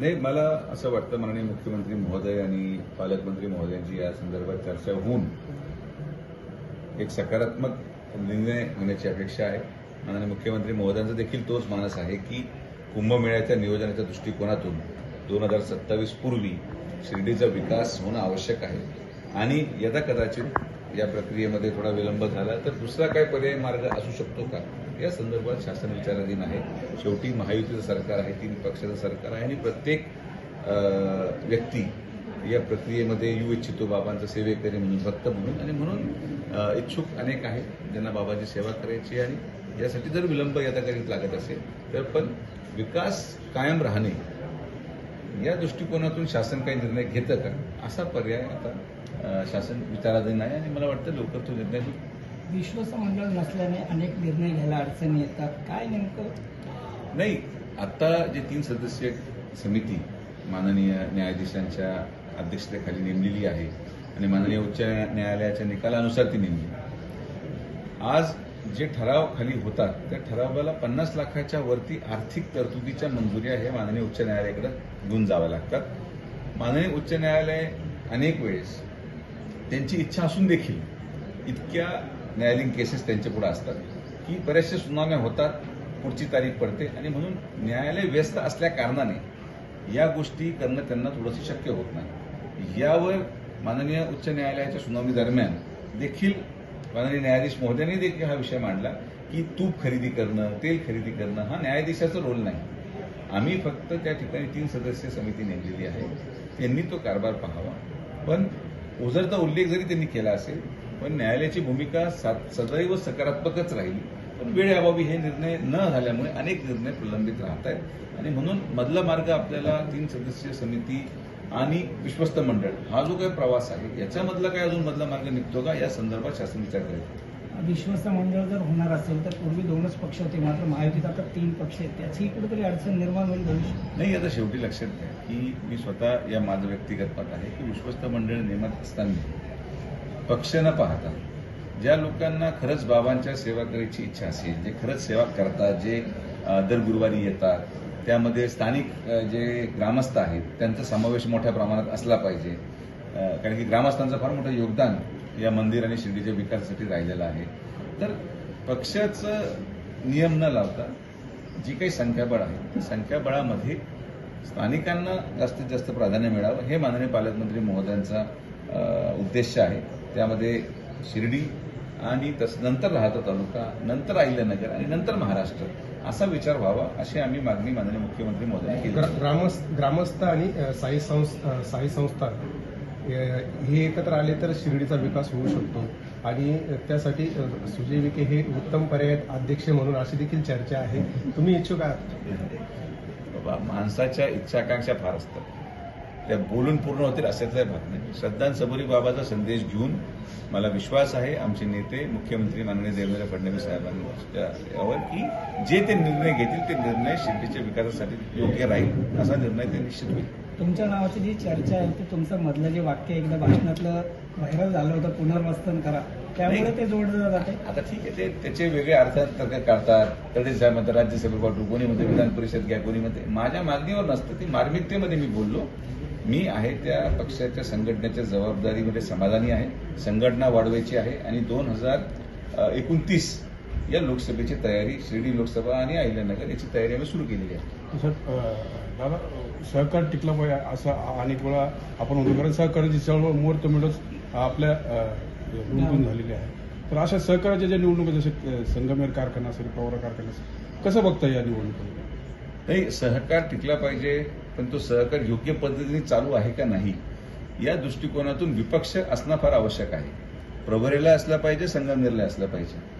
नाही मला असं वाटतं माननीय मुख्यमंत्री महोदय आणि पालकमंत्री महोदयांची या संदर्भात चर्चा होऊन एक सकारात्मक निर्णय होण्याची अपेक्षा आहे. माननीय मुख्यमंत्री महोदयांचा देखील तोच मानस आहे की कुंभमेळ्याच्या नियोजनाच्या दृष्टिकोनातून दोन हजार सत्तावीस पूर्वी शिर्डीचा विकास होणं आवश्यक आहे. आणि यदा कदाचित या प्रक्रियेमध्ये थोडा विलंब झाला. तर दुसरा काय पर्याय मार्ग असू शकतो का? या संदर्भात शासन विचाराधीन आहे. शेवटी महायुतीचं सरकार आहे तीन पक्षाचं सरकार आहे आणि प्रत्येक व्यक्ती या प्रक्रियेमध्ये येऊ इच्छितो बाबांचं सेवेकरी म्हणून भक्त म्हणून. आणि म्हणून इच्छुक अनेक आहेत ज्यांना बाबाची सेवा करायची आणि यासाठी जर विलंब यथाकरीत लागत असेल तर पण विकास कायम राहणे या दृष्टिकोनातून शासन काही निर्णय घेतं का? असा पर्याय आता शासन विचाराधीन आहे आणि मला वाटतं लवकर तो निर्णय होईल. विश्वास मंडळ नसल्याने अनेक निर्णय घ्यायला अडचणी येतात. काय नेमकं? नाही आता जे तीन सदस्यीय समिती माननीय न्यायाधीशांच्या अध्यक्षतेखाली नेमलेली आहे आणि माननीय उच्च न्यायालयाच्या निकालानुसार ती नेमली. आज जे ठराव खाली होतात त्या ठरावाला पन्नास लाखाच्या वरती आर्थिक तरतुदीच्या मंजुऱ्या हे माननीय उच्च न्यायालयाकडे घेऊन जाव्या लागतात. माननीय उच्च न्यायालय अनेक वेळेस त्यांची इच्छा असून देखील इतक्या न्यायालयीन केसेस त्यांच्या पुढे असतात की बऱ्याचशा सुनावण्या होतात पुढची तारीख पडते आणि म्हणून न्यायालय व्यस्त असल्या कारणाने या गोष्टी करणं त्यांना थोडंसं शक्य होत नाही. यावर माननीय उच्च न्यायालयाच्या सुनावणी दरम्यान देखील माननीय न्यायाधीश महोदयांनी देखील हा विषय मांडला की तूप खरेदी करणं तेल खरेदी करणं हा न्यायाधीशाचा रोल नाही. आम्ही फक्त त्या ठिकाणी तीन सदस्य समिती नेमलेली आहे. त्यांनी तो कारभार पाहावा. पण ओझरचा उल्लेख जरी त्यांनी केला असेल पण न्यायालयाची भूमिका सदैव सकारात्मकच राहिली. पण वेळेअभावी हे निर्णय न झाल्यामुळे अनेक निर्णय प्रलंबित राहत आहेत आणि म्हणून मधला मार्ग आपल्याला तीन सदस्यीय समिती आणि विश्वस्त मंडळ हा जो काही प्रवास आहे याच्यामधला काय अजून मधला मार्ग निघतो का? या संदर्भात शासन विचार करेल. विश्वस्त मंडळ जर होणार असेल तर पूर्वी दोनच पक्ष होते मात्र महायुतीत आता तीन पक्ष आहेत. त्याची कुठेतरी अडचण निर्माण होईल भविष्य नाही आता शेवटी लक्षात घ्या की मी स्वतः या माझं व्यक्तिगत मत आहे की विश्वस्त मंडळ नेमत असताना पक्ष न पाहता ज्या लोकांना खरंच बाबांच्या सेवा करायची इच्छा असेल जे खरंच सेवा करतात जे दर गुरुवारी येतात त्यामध्ये स्थानिक जे ग्रामस्थ आहेत त्यांचा समावेश मोठ्या प्रमाणात असला पाहिजे. कारण की ग्रामस्थांचं फार मोठं योगदान या मंदिर आणि शिर्डीच्या विकासासाठी राहिलेलं आहे. तर पक्षाचं नियम न लावता जी काही संख्याबळ आहे त्या संख्याबळामध्ये स्थानिकांना जास्तीत जास्त प्राधान्य मिळावं हे माननीय पालकमंत्री महोदयांचा उद्देश आहे. त्यामध्ये शिर्डी आणि तस नंतर राहता तालुका नंतर अहिल्यानगर आणि नंतर महाराष्ट्र असा विचार व्हावा अशी आम्ही मागणी माननीय मुख्यमंत्री मोदी ग्रामस्थ ग्रामस्थ आणि साई संस्था साई संस्था हे एकत्र आले तर शिर्डीचा विकास होऊ शकतो. आणि त्यासाठी सुजय विखे हे उत्तम पर्याय अध्यक्ष म्हणून अशी देखील चर्चा आहे. तुम्ही इच्छुक आहात? बाबा माणसाच्या इच्छाकांक्षा फार असतात. त्या बोलून पूर्ण होतील अशातला भाग नाही. श्रद्धांसमोरी सबरी बाबाचा संदेश घेऊन मला विश्वास आहे आमचे नेते मुख्यमंत्री माननीय देवेंद्र फडणवीस साहेबांवर यावर की जे ते निर्णय घेतील ते निर्णय शिर्डीच्या विकासासाठी योग्य राहील असा निर्णय ते निश्चित होईल. तुमच्या नावाची जी चर्चा आहे ते तुमचं मधलं जे वाक्य एकदा भाषणातलं व्हायरल झालं होतं पुनर्वसन करा. त्यामुळे. ते जोडलं जाते. आता ठीक आहे ते त्याचे वेगळे अर्थ तर्क काढतात. तडे साहेब म्हणतात राज्यसभेत पाठवू. कोणी म्हणते विधान परिषद घ्या कोणी म्हणते. माझ्या मागणीवर नसतं ती मार्मिकतेमध्ये मी बोललो. मी आहे त्या पक्षाच्या संघटनेच्या जबाबदारीमध्ये समाधानी आहे. संघटना वाढवायची आहे. आणि दोन हजार एकोणतीस या लोकसभेची तयारी शिर्डी लोकसभा आणि अहिल्यानगर याची तयारी आम्ही सुरू केलेली आहे. दादा सहकार टिकला पाहिजे असं अनेक वेळा आपण म्हणतो कारण सहकाराची चळवळ मुहूर्त मिळत आपल्या अ, झालेली आहे. तर अशा सहकाराच्या ज्या निवडणुका जसे संगमेर कारखाना असेल पवार कारखाना असेल कसं बघता या निवडणुका नाही सहकार टिकला पाहिजे पण तो सहकार योग्य पद्धतीने चालू आहे का नाही या दृष्टिकोनातून विपक्ष असणं फार आवश्यक आहे. प्रभरेला असला पाहिजे संगमनेरला असला पाहिजे.